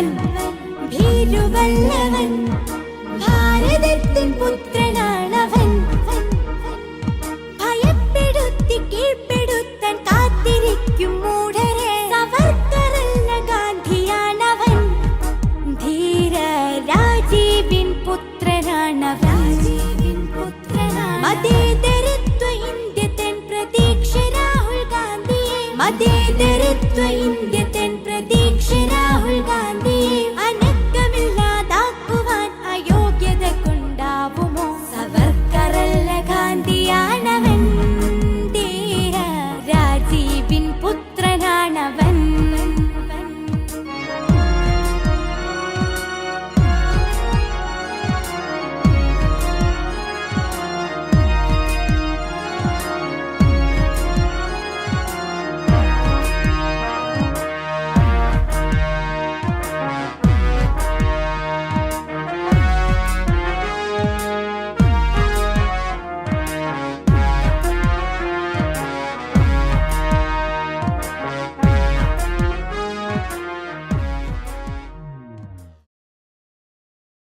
ഭയപ്പെടില്ലവൻ ഭീരുവല്ലവൻ ഭാരതത്തിൻ പുത്രനാണവൻ. ഭയപ്പെടുത്തി കീഴ്പ്പെടുത്താൻ കാത്തിരിക്കും മൂഢരെ. സവർക്കറല്ല ഗാന്ധിയാണവൻ ധീര രാജീവിൻ പുത്രനാണവൻ. മതേതരത്വ ഇന്ത്യ തൻ പ്രതീക്ഷ രാഹുൽ ഗാന്ധിയെ. മതേതരത്വ ഇന്ത്യ